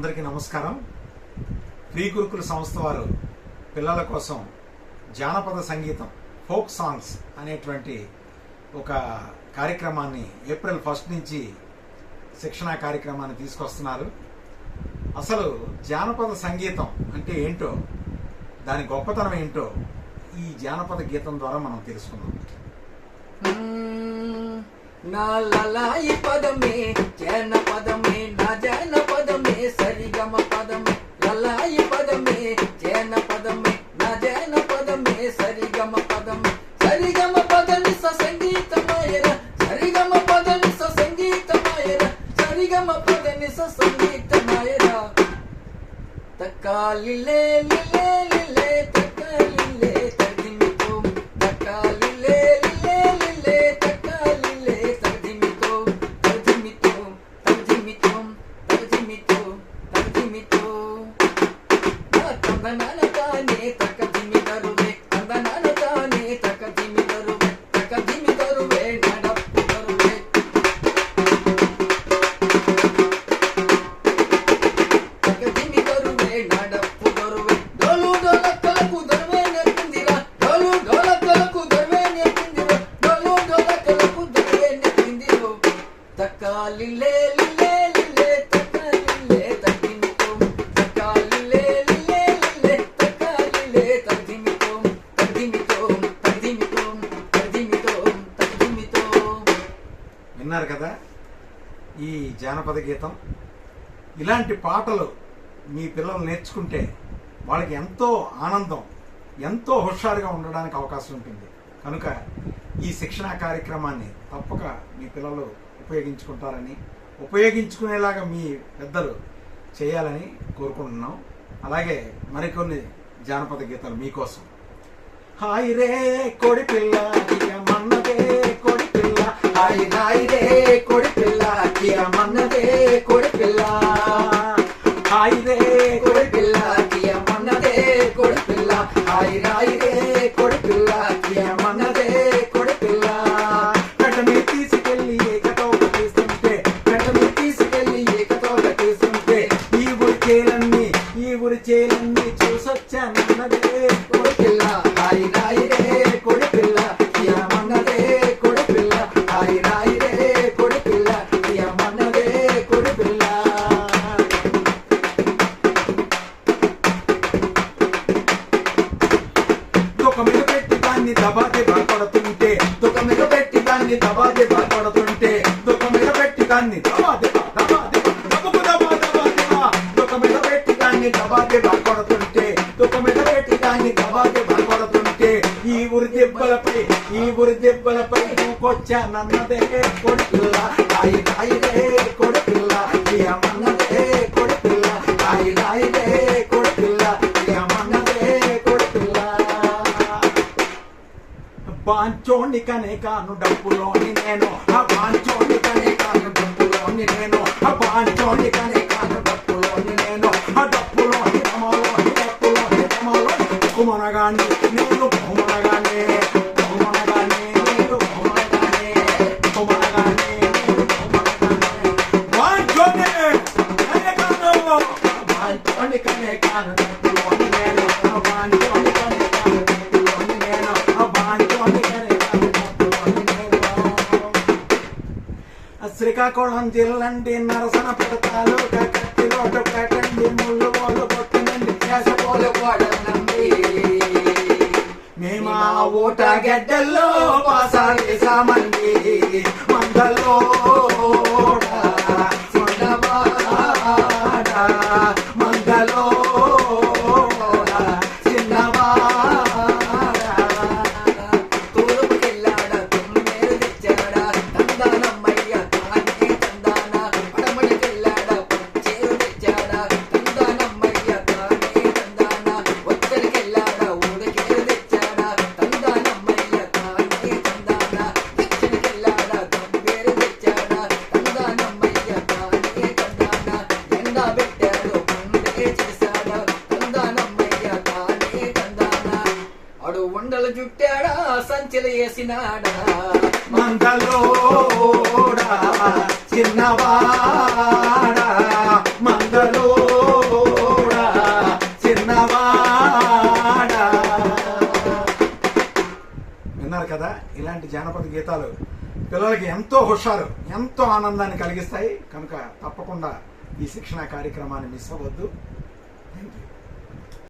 అందరికీ నమస్కారం. ఫ్రీ గురుకుల సంస్థ వారు పిల్లల కోసం జానపద సంగీతం ఫోక్ సాంగ్స్ అనేటువంటి ఒక కార్యక్రమాన్ని ఏప్రిల్ ఫస్ట్ నుంచి శిక్షణా కార్యక్రమాన్ని తీసుకొస్తున్నారు. అసలు జానపద సంగీతం అంటే ఏంటో దాని గొప్పతనం ఏంటో ఈ జానపద గీతం ద్వారా మనం తెలుసుకుందాం. నా లలాయి పదమే జన పదమే నా జన పదమే సరిగమ పదమే లలాయి పదమే చేన పదమే నా జన పదమే సరిగమ పదం సరిగమ పదని స సంగీతమాయర సరిగమ పదని స సంగీతమాయర సరిగమ పదని స సంగీతమాయర. తక్కాలిలే లే లిలే తగిమితో తందనాన తానే విన్నారు కదా? ఈ జానపద గీతం. ఇలాంటి పాటలు మీ పిల్లలు నేర్చుకుంటే వాళ్ళకి ఎంతో ఆనందం ఎంతో హుషారుగా ఉండడానికి అవకాశం ఉంటుంది. కనుక ఈ శిక్షణా కార్యక్రమాన్ని తప్పక మీ పిల్లలు ఉపయోగించుకుంటారని ఉపయోగించుకునేలాగా మీ పెద్దలు చేయాలని కోరుకుంటున్నాం. అలాగే మరికొన్ని జానపద గీతాలు మీకోసం. హాయ్ రే కోడి పిల్ల మన్నదే రాయ్ రే కొడి పిల్ల మన్నదే కొడి పిల్ల వెంటనే తీసుకెళ్ళి ఏకతో తీస్తుంటే వెంటనే తీసుకెళ్ళి ఏకతో తీస్తుంటే ఈ ఊరి చేలన్నీ ఈ ఊరి చేలన్నీ దాన్ని దబాకి బాధపడుతుంటే దుఃఖ మీద పెట్టి దాన్ని దబాకి బాధపడుతుంటే దుఃఖ మీద పెట్టి దాన్ని దబాకి దబాకి దబకు దుఃఖ మీద పెట్టి దాన్ని దబాకి బాధపడుతుంటే ఈ ఊరి దెబ్బలపై ఈ ఊరి దెబ్బలపై నువ్వుకొచ్చానన్నదే కొడుకుల్ల తాయి తాయి పాంచోని కనే కాను డబ్బులోని నేను. ఆ పాంచోని శ్రీకాకుళం జిల్లండి నరసన పెడతాలు కత్తిలో కట్టండి ముళ్ళు వాళ్ళు కొట్టనండి చేసపోలు కోడలండి మేము ఆ ఊట గడ్డల్లో పాసాలి కుండల జుట్టాడా సంచల వేసినాడా? మందలోడా చిన్నవాడా. మందలోడా చిన్నవాడా. విన్నారు కదా ఇలాంటి జానపద గీతాలు పిల్లలకి ఎంతో హుషారు ఎంతో ఆనందాన్ని కలిగిస్తాయి. కనుక తప్పకుండా ఈ శిక్షణ కార్యక్రమాన్ని మిస్ అవ్వద్దు.